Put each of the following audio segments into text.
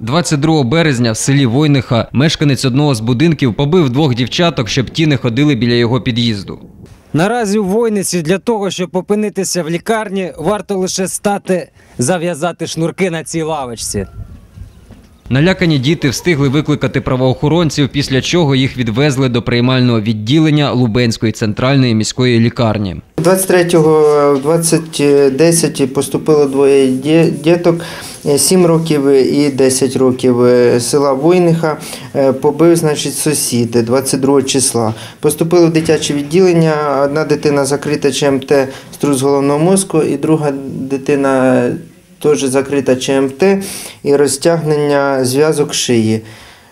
22 березня в селі Войниха мешканець одного з будинків побив двох дівчаток, щоб ті не ходили біля його під'їзду. Наразі у Войниці для того, щоб опинитися в лікарні, варто лише стати зав'язати шнурки на цій лавочці. Налякані діти встигли викликати правоохоронців, після чого їх відвезли до приймального відділення Лубенської центральної міської лікарні. 23-го в 2010 поступило двоє діток, 7 років і 10 років е, села Войниха. Е, Побив, значить, сусід 22 числа. Поступили в дитяче відділення. Одна дитина закрита ЧМТ струс головного мозку, і друга дитина теж закрита ЧМТ і розтягнення зв'язок шиї.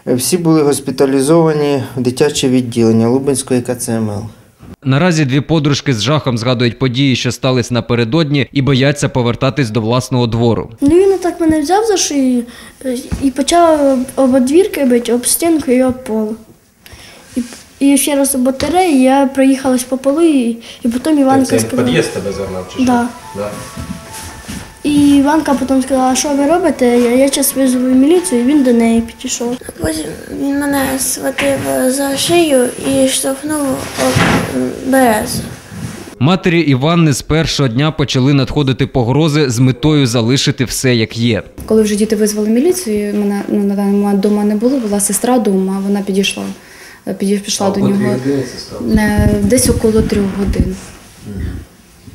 Всі були госпіталізовані в дитяче відділення Лубенської КЦМЛ. Наразі дві подружки з жахом згадують події, що стались напередодні, і бояться повертатись до власного двору. Ну він так мене взяв за шию е, і почав об двірки бити, об стінку і об пол. І, і ще раз об батареї я проїхалась по полу, і, і потім Іванка сказала. під'їзд тебе загнав чи Да. Да. І Іванка потім сказала, що ви робите? Я, я зараз визову міліцію, і він до неї підійшов. Потім він мене схватив за шию і штовхнув об березу. Матері Іванни з першого дня почали надходити погрози з метою залишити все як є. Коли вже діти визвали міліцію, мене ну, на даний момент вдома не було, була сестра вдома, вона підійшла, підійшла пішла до нього Е, десь около трьох годин.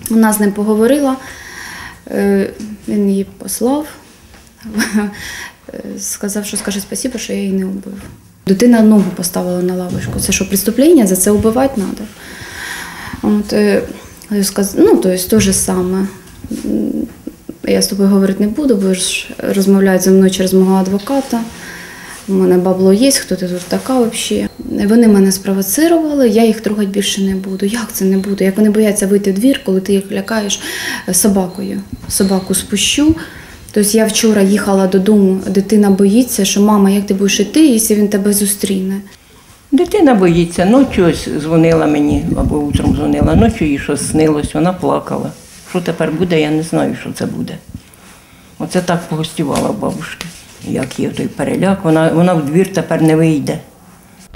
Вона з ним поговорила, він її послав, е, сказав, що скаже спасибо, що я її не вбив. Дитина ногу поставила на лавочку. Це що, преступлення, за це вбивати треба. От, е. Ну, то есть, то же саме. Я з тобою говорити не буду, бо ж розмовляють зі мною через мого адвоката. У мене бабло є, хто ти тут така взагалі. Вони мене спровоцирували, я їх трогати більше не буду. Як це не буду? Як вони бояться вийти в двір, коли ти їх лякаєш е, собакою. Собаку спущу. Тобто я вчора їхала додому, дитина боїться, що мама, як ти будеш йти, якщо він тебе зустріне. Дитина боїться, ночі ось дзвонила мені або утром дзвонила, ночі їй щось снилось, вона плакала. Що тепер буде, я не знаю, що це буде. Оце так погостювала в бабушки. Як є той переляк, вона, вона в двір тепер не вийде.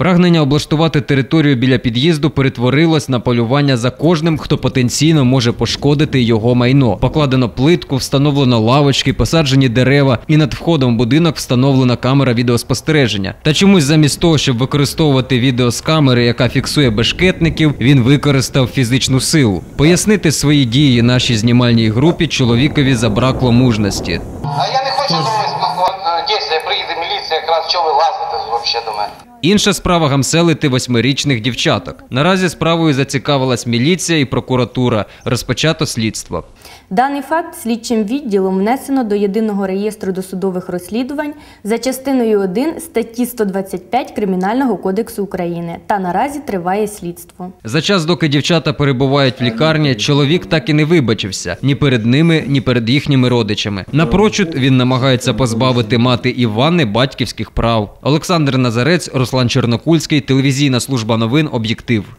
Прагнення облаштувати територію біля під'їзду перетворилось на полювання за кожним, хто потенційно може пошкодити його майно. Покладено плитку, встановлено лавочки, посаджені дерева, і над входом в будинок встановлена камера відеоспостереження. Та чомусь замість того, щоб використовувати відео з камери, яка фіксує бешкетників, він використав фізичну силу. Пояснити свої дії нашій знімальній групі чоловікові забракло мужності. А я не хочу з вами спілкуватися. Приїде міліція, якраз що ви лазите взагалі до мене. Інша справа гамселити восьмирічних дівчаток. Наразі справою зацікавилась міліція і прокуратура. Розпочато слідство. Даний факт слідчим відділом внесено до єдиного реєстру досудових розслідувань за частиною 1 статті 125 Кримінального кодексу України та наразі триває слідство. За час, доки дівчата перебувають в лікарні, чоловік так і не вибачився ні перед ними, ні перед їхніми родичами. Напрочуд він намагається позбавити мати Івани батьківських прав. Олександр Назарець, Руслан Чернокульський, телевізійна служба новин Об'єктив.